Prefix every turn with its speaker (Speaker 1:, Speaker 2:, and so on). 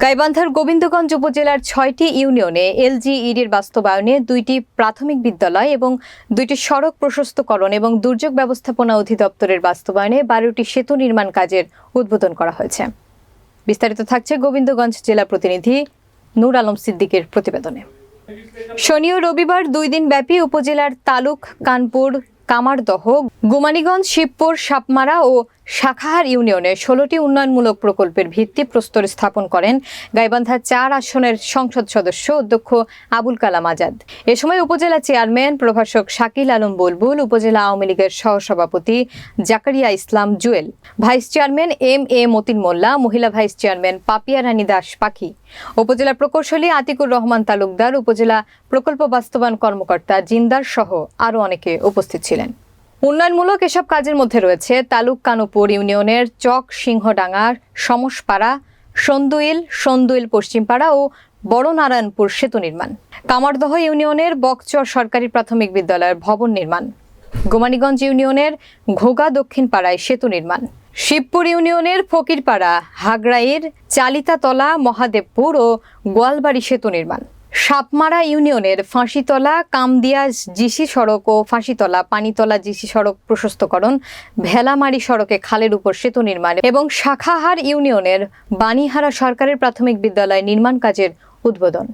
Speaker 1: গাইবান্ধার গোবিন্দগঞ্জ উপজেলার ছয়টি ইউনিয়নে এলজিইডির বাস্তবায়নে দুইটি প্রাথমিক বিদ্যালয় এবং দুইটি সড়ক প্রশস্তকরণ এবং দুর্যোগ ব্যবস্থাপনা অধিদপ্তরের বাস্তবায়নে বারোটি সেতু নির্মাণ কাজের উদ্বোধন করা হয়েছে। বিস্তারিত থাকছে গোবিন্দগঞ্জ জেলা প্রতিনিধি নূর আলম সিদ্দিকের প্রতিবেদনে। শনি ও রবিবার দুই দিন ব্যাপী উপজেলার তালুক, কানপুর, কামারদহ, গুমানীগঞ্জ, শিবপুর, সাপমারা ও শাখাহার ইউনিয়নে ষোলোটি উন্নয়নমূলক প্রকল্পের ভিত্তি প্রস্তর স্থাপন করেন গাইবান্ধা চার আসনের সংসদ সদস্য অধ্যক্ষ আবুল কালাম আজাদ। এ সময় উপজেলা চেয়ারম্যান প্রভাষক শাকিল আলম বুলবুল, উপজেলা আওয়ামী লীগের সহসভাপতি Zakaria Islam Jewel, vice chairman M A Motin Molla, মহিলা ভাইস চেয়ারম্যান পাপিয়া রানী দাস পাখি, উপজেলা প্রকৌশলী আতিকুর রহমান তালুকদার, উপজেলা প্রকল্প বাস্তবায়ন কর্মকর্তা জিন্দার সহ আরও অনেকে উপস্থিত ছিলেন। উন্নয়নমূলক এসব কাজের মধ্যে রয়েছে তালুক কানুপুর ইউনিয়নের চক সিংহডাঙ্গার সমসপাড়া, সন্দুইল সন্দুইল পশ্চিমপাড়া ও বড়নারায়ণপুর সেতু নির্মাণ। কামারদহ ইউনিয়নের বকচর সরকারি প্রাথমিক বিদ্যালয়ের ভবন নির্মাণ। গোমানীগঞ্জ ইউনিয়নের ঘোগা দক্ষিণ পাড়ায় সেতু নির্মাণ। শিবপুর ইউনিয়নের ফকিরপাড়া, হাগড়াইয়ের চালিতাতলা, মহাদেবপুর ও গোয়ালবাড়ি সেতু নির্মাণ। সাপমারা ইউনিয়নের ফাঁসিতলা, কামদিয়া জিসি সড়ক ও ফাঁসিতলা, পানিতলা জিসি সড়ক প্রশস্তকরণ, ভেলামারি সড়কে খালের উপর সেতু নির্মাণ এবং শাখাহার ইউনিয়নের বানিহারা সরকারের প্রাথমিক বিদ্যালয় নির্মাণ কাজের উদ্বোধন।